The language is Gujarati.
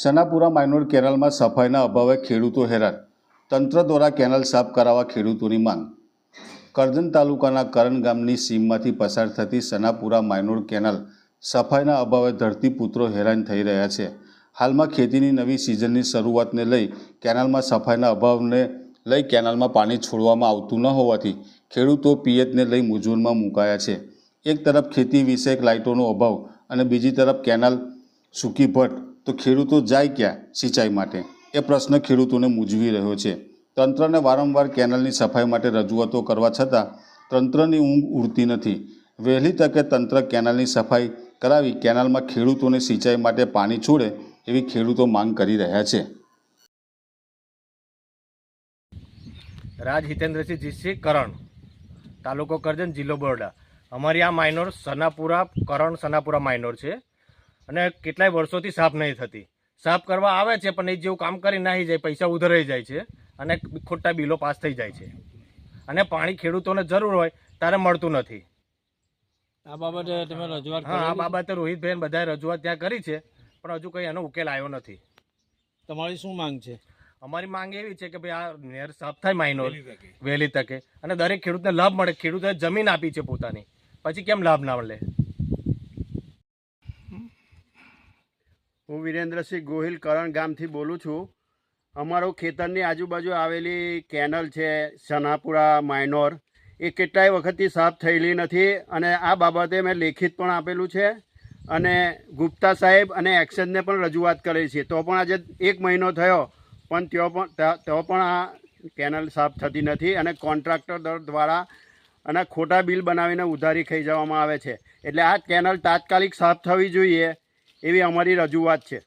સનાપુરા માઇનોર કેનાલમાં સફાઈના અભાવે ખેડૂતો હેરાન. તંત્ર દ્વારા કેનાલ સાફ કરાવવા ખેડૂતોની માંગ. કરજણ તાલુકાના કરણ ગામની સીમમાંથી પસાર થતી સનાપુરા માઇનોર કેનાલ સફાઈના અભાવે ધરતીપુત્રો હેરાન થઈ રહ્યા છે. હાલમાં ખેતીની નવી સિઝનની શરૂઆતને લઈ કેનાલમાં સફાઈના અભાવને લઈ કેનાલમાં પાણી છોડવામાં આવતું ન હોવાથી ખેડૂતો પિયતને લઈ મૂંઝવણમાં મુકાયા છે. એક તરફ ખેતી વિષયક લાઇટોનો અભાવ અને બીજી તરફ કેનાલ સૂકી ભટ્ટ તો ખેડૂતો જાય ક્યાં સિંચાઈ માટે? એ પ્રશ્ન ખેડૂતોને મૂંઝવી રહ્યો છે. તંત્રને વારંવાર કેનાલની સફાઈ માટે રજૂઆતો કરવા છતાં તંત્રની ઊંઘ ઉડતી નથી. વહેલી તકે તંત્ર કેનાલની સફાઈ કરાવી કેનાલમાં ખેડૂતોને સિંચાઈ માટે પાણી છોડે એવી ખેડૂતો માંગ કરી રહ્યા છે. રાજ હિતેન્દ્રસિંહ જીતસિંહ કરણ. તાલુકો કરજણ, જિલ્લો બરોડા. અમારી આ માઇનોર સનાપુરા, કરણ સનાપુરા માઇનોર છે. અને કેટલાય વર્ષોથી સાફ નહીં થતી. સાફ કરવા આવે છે પણ એ જેવું કામ કરી નાહી જાય પૈસા ઉધરાઈ જાય છે અને ખોટા બિલો પાસ થઈ જાય છે. અને પાણી ખેડૂતોને જરૂર હોય ત્યારે મળતું નથી. આ બાબતે તમે રજૂઆત હા આ બાબતે રોહિતભાઈ બધાએ રજૂઆત ત્યાં કરી છે પણ હજુ કંઈ એનો ઉકેલ આવ્યો નથી. તમારી શું માંગ છે? અમારી માંગ એવી છે કે ભાઈ આ નહેર સાફ થાય માઇનોર વહેલી તકે. અને દરેક ખેડૂતને લાભ મળે. ખેડૂતોએ જમીન આપી છે પોતાની. પછી કેમ લાભ ના મળે? હું વિરેન્દ્રસિંહ ગોહિલ કરણ ગામથી બોલું છું. અમારો ખેતરની આજુબાજુ આવેલી કેનલ છે, સનાપુરા, માઇનોર. એ કેટલાય વખતથી સાફ થયેલી નથી અને આ બાબતે મેં લેખિત પણ આપેલું છે અને ગુપ્તા સાહેબ અને એક્શનને પણ રજૂઆત કરી છે. તો પણ આજે એક મહિનો થયો, પણ ત્યાં પણ ત્યાં- પણ આ કેનલ સાફ થતી નથી અને કોન્ટ્રાક્ટર દ્વારા અને ખોટા બિલ બનાવીને ઉધારી ખાઈ જવામાં આવે છે. એટલે આ કેનલ તાત્કાલિક સાફ થવી જોઈએ. એવી અમારી રજૂઆત છે.